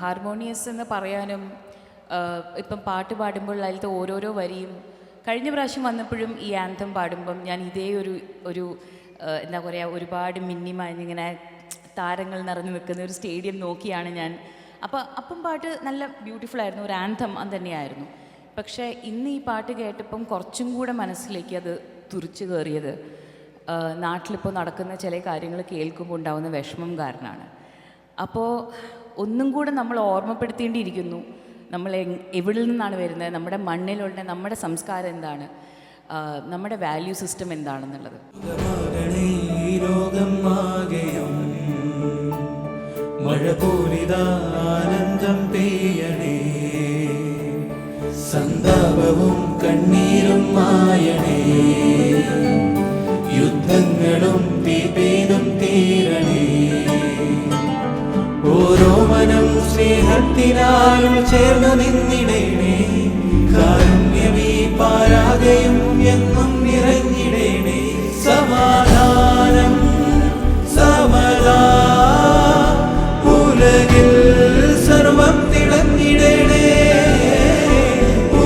Harmonious എന്ന് പറയാനും ഇപ്പം പാട്ട് പാടുമ്പോൾ അതിലത്തെ ഓരോരോ വരിയും. കഴിഞ്ഞ പ്രാവശ്യം വന്നപ്പോഴും ഈ ആന്തം പാടുമ്പം ഞാൻ ഇതേ ഒരു ഒരു എന്താ പറയുക ഒരുപാട് മിന്നിമാഞ്ഞിങ്ങനെ താരങ്ങൾ നിറഞ്ഞു നിൽക്കുന്ന ഒരു സ്റ്റേഡിയം നോക്കിയാണ് ഞാൻ. അപ്പോൾ അപ്പം പാട്ട് നല്ല ബ്യൂട്ടിഫുൾ ആയിരുന്നു ഒരു ആന്തം തന്നെയായിരുന്നു. പക്ഷേ ഇന്ന് ഈ പാട്ട് കേട്ടപ്പം കുറച്ചും കൂടെ മനസ്സിലേക്ക് അത് തുറിച്ചു കയറിയത് നാട്ടിലിപ്പോൾ നടക്കുന്ന ചില കാര്യങ്ങൾ കേൾക്കുമ്പോൾ ഉണ്ടാകുന്ന വിഷമം കാരണമാണ്. അപ്പോൾ ഒന്നും കൂടെ നമ്മൾ ഓർമ്മപ്പെടുത്തേണ്ടിയിരിക്കുന്നു. നമ്മൾ എവിടെ നിന്നാണ് വരുന്നത്? നമ്മുടെ മണ്ണിലുള്ള നമ്മുടെ സംസ്കാരം എന്താണ്? നമ്മുടെ വാല്യൂ സിസ്റ്റം എന്താണെന്നുള്ളത്. മഴ പോലിതാനന്ദം പെയ്യണേ. സന്താപവും കണ്ണീരും മായണേ. യുദ്ധങ്ങളും തീപേതും തീരണേ. ഓരോ വചനം സ്നേഹത്തിനാലും ചേർന്നു നിന്നിടേണേ. കാരുണ്യമീ പാരാകയും എന്നും നിറഞ്ഞിടേണേ. സമാധാനം സമല ഉലകെ